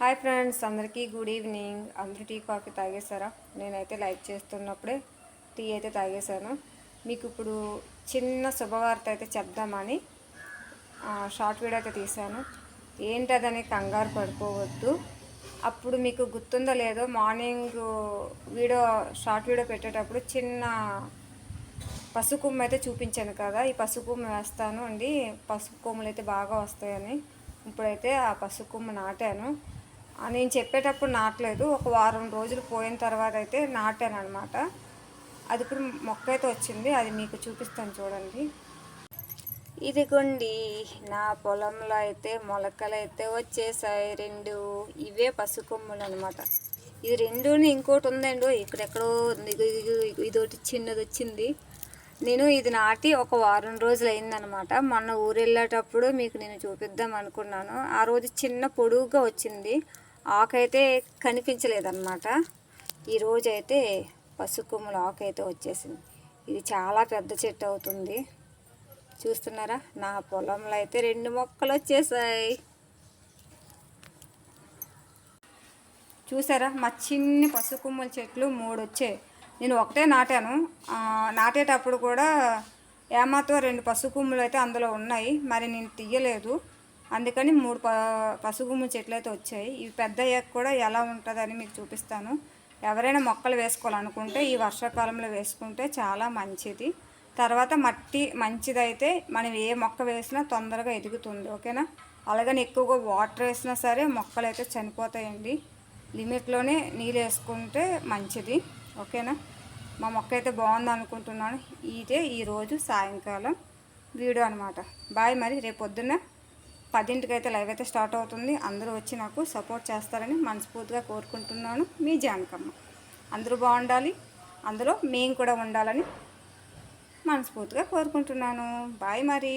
Hi friends అందరికీ good evening. అందరూ tea coffee తాగేశారా? నేనైతే లైక్ చేస్తున్నప్పుడే టీ అయితే తాగేశాను. మీకు ఇప్పుడు చిన్న శుభవార్త అయితే చెప్దామని ఆ, షార్ట్ వీడియో అయితే తీశాను. ఏంటదని కంగారు పడిపోవద్దు. అప్పుడు మీకు గుర్తుందో లేదో మార్నింగ్ వీడియో షార్ట్ వీడియో పెట్టేటప్పుడు చిన్న పసుకుమ్మ అయితే చూపించాను కదా. ఈ పసుపు వేస్తాను అండి. పసుపు కొమ్ములు అయితే బాగా వస్తాయని. ఇప్పుడైతే ఆ పసుపు నాటాను. నేను చెప్పేటప్పుడు నాటలేదు. ఒక వారం రోజులు పోయిన తర్వాత అయితే నాటాను అనమాట అది ఇప్పుడు మొక్క అయితే వచ్చింది. అది మీకు చూపిస్తాను చూడండి. ఇదిగోండి నా పొలంలో అయితే మొలకలు అయితే వచ్చేసాయి. రెండు ఇవే పసుకొమ్ములు అనమాట ఇది రెండుని ఇంకోటి ఉందండి ఇక్కడెక్కడో ఉంది. ఇదొకటి చిన్నది వచ్చింది. నేను ఇది నాటి ఒక వారం రోజులు అయిందనమాట మొన్న ఊరు వెళ్ళేటప్పుడు మీకు నేను చూపిద్దాం అనుకున్నాను. ఆ రోజు చిన్న పొడుగుగా వచ్చింది. ఆకైతే కనిపించలేదన్నమాట. ఈరోజు అయితే పసుపు ఆకు అయితే వచ్చేసింది. ఇది చాలా పెద్ద చెట్టు అవుతుంది. చూస్తున్నారా? నా పొలంలో అయితే రెండు మొక్కలు వచ్చేసాయి. చూసారా? మా చిన్ని పసుపు చెట్లు మూడు వచ్చాయి. నేను ఒకటే నాటాను. నాటేటప్పుడు కూడా ఏమాతో రెండు పసుపు అయితే అందులో ఉన్నాయి. మరి నేను తీయలేదు. అందుకని మూడు ప పసుగుమ్మ చెట్లు అయితే వచ్చాయి. ఇవి పెద్దయ్యాక కూడా ఎలా ఉంటుందని మీకు చూపిస్తాను. ఎవరైనా మొక్కలు వేసుకోవాలనుకుంటే ఈ వర్షాకాలంలో వేసుకుంటే చాలా మంచిది. తర్వాత మట్టి మంచిదైతే మనం ఏ మొక్క వేసినా తొందరగా ఎదుగుతుంది ఓకేనా? అలాగని ఎక్కువగా వాటర్ వేసినా సరే మొక్కలు అయితే చనిపోతాయండి. లిమిట్లోనే నీళ్ళు వేసుకుంటే మంచిది ఓకేనా? మా మొక్క అయితే బాగుంది అనుకుంటున్నాను. ఇదే ఈరోజు సాయంకాలం వీడియో అనమాట బాయ్ మరి రేపు పొద్దున్న పదింటికి అయితే లైవ్ అయితే స్టార్ట్ అవుతుంది. అందరూ వచ్చి నాకు సపోర్ట్ చేస్తారని మనస్ఫూర్తిగా కోరుకుంటున్నాను. మీ జానకమ్మ. అందరూ బాగుండాలి. అందులో మేము కూడా ఉండాలని మనస్ఫూర్తిగా కోరుకుంటున్నాను. బాయ్ మరి.